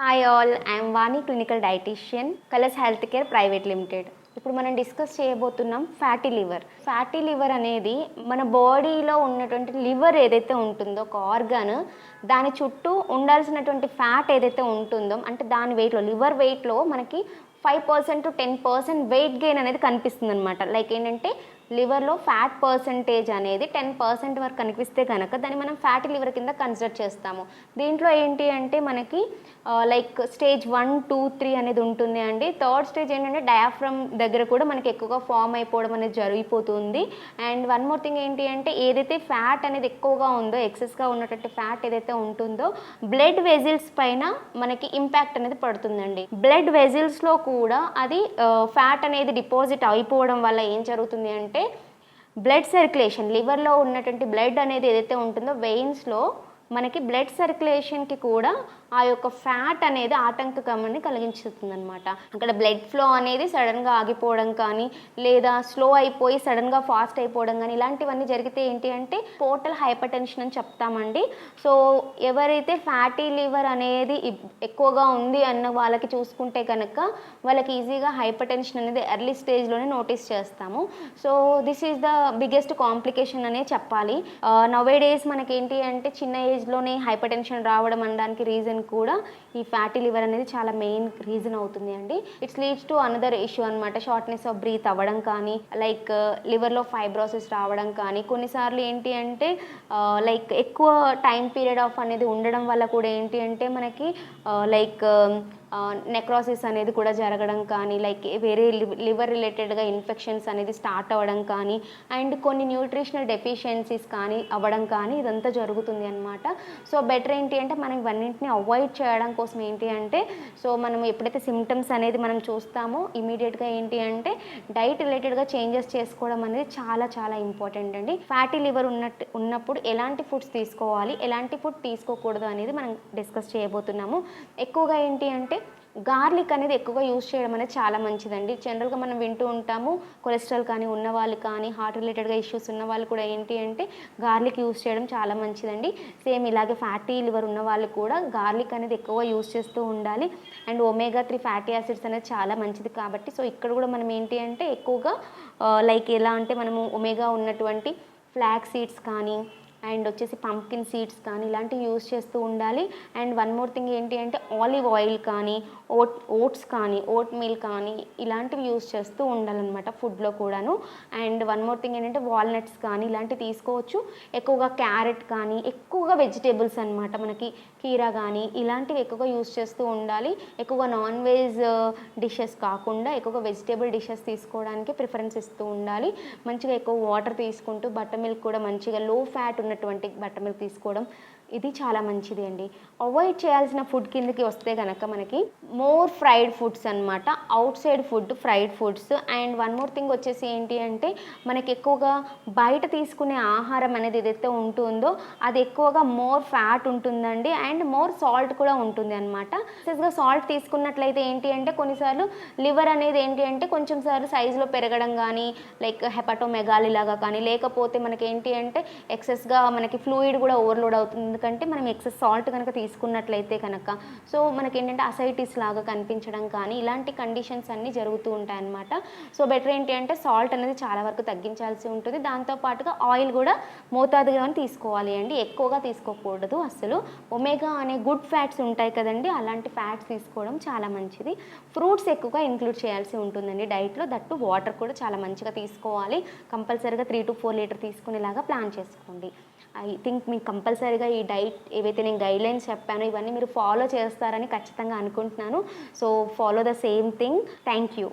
Hi all I'm Vani clinical dietitian Colours Health Care Private Limited ఇప్పుడు మనం discuss చేయబోతున్నాం fatty liver fatty liver అనేది మన బాడీలో ఉన్నటువంటి లివర్ ఏదైతే ఉంటుందో ఒక ఆర్గాన్ దాని చుట్టూ ఉండాల్సినటువంటి ఫ్యాట్ ఏదైతే ఉంటుందో అంటే దాని వెయిట్లో లివర్ వెయిట్లో మనకి five percent to ten percent weight gain అనేది కనిపిస్తుంది అనమాట లైక్ ఏంటంటే లివర్లో ఫ్యాట్ పర్సంటేజ్ అనేది టెన్ పర్సెంట్ వరకు కనిపిస్తే కనుక దాన్ని మనం ఫ్యాటీ లివర్ కింద కన్సిడర్ చేస్తాము. దీంట్లో ఏంటి అంటే మనకి like stage one two three అనేది ఉంటుంది అండి. థర్డ్ స్టేజ్ ఏంటంటే డయాఫ్రమ్ దగ్గర కూడా మనకి ఎక్కువగా ఫామ్ అయిపోవడం అనేది జరిగిపోతుంది. అండ్ వన్ మోర్ థింగ్ ఏంటి అంటే ఏదైతే ఫ్యాట్ అనేది ఎక్కువగా ఉందో ఎక్సెస్గా ఉన్నటువంటి ఫ్యాట్ ఏదైతే ఉంటుందో బ్లడ్ వెజిల్స్ పైన మనకి ఇంపాక్ట్ అనేది పడుతుందండి. బ్లడ్ వెజిల్స్లో కూడా అది ఫ్యాట్ అనేది డిపాజిట్ అయిపోవడం వల్ల ఏం జరుగుతుంది అంటే బ్లడ్ సర్క్యులేషన్ లివర్లో ఉన్నటువంటి బ్లడ్ అనేది ఏదైతే ఉంటుందో వెయిన్స్లో మనకి బ్లడ్ సర్క్యులేషన్కి కూడా ఆ యొక్క ఫ్యాట్ అనేది ఆటంకకమని కలిగించుతుంది అనమాట అక్కడ బ్లడ్ ఫ్లో అనేది సడన్గా ఆగిపోవడం కానీ లేదా స్లో అయిపోయి సడన్గా ఫాస్ట్ అయిపోవడం కానీ ఇలాంటివన్నీ జరిగితే ఏంటి అంటే టోటల్ హైపర్ టెన్షన్ అని చెప్తామండి. సో ఎవరైతే ఫ్యాటీ లివర్ అనేది ఎక్కువగా ఉంది అన్న వాళ్ళకి చూసుకుంటే కనుక వాళ్ళకి ఈజీగా హైపర్ టెన్షన్ అనేది ఎర్లీ స్టేజ్లోనే నోటీస్ చేస్తాము. So this is the biggest complication అనే చెప్పాలి. నవే డేస్ మనకి ఏంటి అంటే చిన్న ఏజ్లోనే హైపర్ టెన్షన్ రావడం అనడానికి రీజన్ కూడా ఈ ఫ్యాటీ లివర్ అనేది చాలా మెయిన్ రీజన్ అవుతుంది అండి. It's leads to another issue అనమాట షార్ట్నెస్ ఆఫ్ బ్రీత్ అవ్వడం కానీ లైక్ లివర్లో ఫైబ్రోసిస్ రావడం కానీ కొన్నిసార్లు ఏంటి అంటే uh, లైక్ ఎక్కువ టైం పీరియడ్ ఆఫ్ అనేది ఉండడం వల్ల కూడా ఏంటి అంటే మనకి uh, లైక్ um, నెక్రాసిస్ అనేది కూడా జరగడం కానీ లైక్ వేరే లివర్ రిలేటెడ్గా ఇన్ఫెక్షన్స్ అనేది స్టార్ట్ అవ్వడం కానీ అండ్ కొన్ని న్యూట్రిషనల్ డెఫిషియన్సీస్ కానీ అవ్వడం కానీ ఇదంతా జరుగుతుంది అనమాట సో బెటర్ ఏంటి అంటే మనం ఇవన్నింటిని అవాయిడ్ చేయడం కోసం ఏంటి అంటే సో మనం ఎప్పుడైతే సిమ్టమ్స్ అనేది మనం చూస్తామో ఇమీడియట్గా ఏంటి అంటే డైట్ రిలేటెడ్గా చేంజెస్ చేసుకోవడం అనేది చాలా చాలా ఇంపార్టెంట్ అండి. ఫ్యాటీ లివర్ ఉన్నట్టు ఉన్నప్పుడు ఎలాంటి ఫుడ్స్ తీసుకోవాలి ఎలాంటి ఫుడ్ తీసుకోకూడదు అనేది మనం డిస్కస్ చేయబోతున్నాము. ఎక్కువగా ఏంటి అంటే గార్లిక్ అనేది ఎక్కువగా యూజ్ చేయడం అనేది చాలా మంచిదండి. జనరల్గా మనం వింటూ ఉంటాము కొలెస్ట్రాల్ కానీ ఉన్న వాళ్ళు కానీ హార్ట్ రిలేటెడ్గా ఇష్యూస్ ఉన్న వాళ్ళు కూడా ఏంటి అంటే గార్లిక్ యూస్ చేయడం చాలా మంచిదండి. సేమ్ ఇలాగే ఫ్యాటీ లివర్ ఉన్న వాళ్ళు కూడా గార్లిక్ అనేది ఎక్కువ యూజ్ చేస్తూ ఉండాలి. And omega three fatty acids అనేది చాలా మంచిది కాబట్టి సో ఇక్కడ కూడా మనం ఏంటి అంటే ఎక్కువగా లైక్ ఎలా అంటే మనము ఒమేగా ఉన్నటువంటి ఫ్లాక్ సీడ్స్ కానీ అండ్ వచ్చేసి పంకిన్ సీడ్స్ కానీ ఇలాంటివి యూస్ చేస్తూ ఉండాలి. అండ్ వన్ మోర్ థింగ్ ఏంటి అంటే ఆలివ్ ఆయిల్ కానీ ఓట్ ఓట్స్ కానీ ఓట్ మీల్ కానీ ఇలాంటివి యూస్ చేస్తూ ఉండాలన్నమాట ఫుడ్లో కూడాను. అండ్ వన్ మోర్ థింగ్ ఏంటంటే వాల్నట్స్ కానీ ఇలాంటివి తీసుకోవచ్చు. ఎక్కువగా క్యారెట్ కానీ ఎక్కువగా వెజిటేబుల్స్ అనమాట మనకి కీరా కానీ ఇలాంటివి ఎక్కువగా యూస్ చేస్తూ ఉండాలి. ఎక్కువగా నాన్ వెజ్ డిషెస్ కాకుండా ఎక్కువగా వెజిటేబుల్ డిషెస్ తీసుకోవడానికి ప్రిఫరెన్స్ ఇస్తూ ఉండాలి. మంచిగా ఎక్కువ వాటర్ తీసుకుంటూ బట్టర్ మిల్క్ కూడా మంచిగా లో ఫ్యాట్ ఉన్నటువంటి బట్టర్ మిల్క్ తీసుకోవడం ఇది చాలా మంచిది అండి. అవాయిడ్ చేయాల్సిన ఫుడ్ కిందకి వస్తే కనుక మనకి మోర్ ఫ్రైడ్ ఫుడ్స్ అనమాట outside food fried foods and one more thing వచ్చేసి ఏంటి అంటే మనకి ఎక్కువగా బయట తీసుకునే ఆహారం అనేది ఏదైతే ఉంటుందో అది ఎక్కువగా మోర్ ఫ్యాట్ ఉంటుందండి. అండ్ మోర్ సాల్ట్ కూడా ఉంటుంది అనమాట ఎక్సెస్గా సాల్ట్ తీసుకున్నట్లయితే ఏంటి అంటే కొన్నిసార్లు లివర్ అనేది ఏంటి అంటే కొంచెం సార్లు సైజులో పెరగడం కానీ లైక్ హెపటోమెగాలి లాగా కానీ లేకపోతే మనకి ఏంటి అంటే ఎక్సెస్గా మనకి ఫ్లూయిడ్ కూడా ఓవర్లోడ్ అవుతుంది ఎందుకంటే మనం ఎక్సెస్ సాల్ట్ కనుక తీసుకున్నట్లయితే కనుక సో మనకి ఏంటంటే అసైటిస్ లాగా కనిపించడం కానీ ఇలాంటి కండిషన్స్ అన్నీ జరుగుతూ ఉంటాయి అన్నమాట సో బెటర్ ఏంటి అంటే సాల్ట్ అనేది చాలా వరకు తగ్గించాల్సి ఉంటుంది. దాంతోపాటుగా ఆయిల్ కూడా మోతాదుగా తీసుకోవాలి అండి. ఎక్కువగా తీసుకోకూడదు అసలు ఒమేగా అనే గుడ్ ఫ్యాట్స్ ఉంటాయి కదండి అలాంటి ఫ్యాట్స్ తీసుకోవడం చాలా మంచిది. ఫ్రూట్స్ ఎక్కువగా ఇంక్లూడ్ చేయాల్సి ఉంటుందండి డైట్లో దట్టు వాటర్ కూడా చాలా మంచిగా తీసుకోవాలి. కంపల్సరీగా త్రీ టు ఫోర్ లీటర్ తీసుకునేలాగా ప్లాన్ చేసుకోండి. ఐ థింక్ మీకు కంపల్సరీగా ఈ డైట్ ఏవైతే నేను గైడ్లైన్స్ చెప్పానో ఇవన్నీ మీరు ఫాలో చేస్తారని ఖచ్చితంగా అనుకుంటున్నాను. So follow the same thing thank you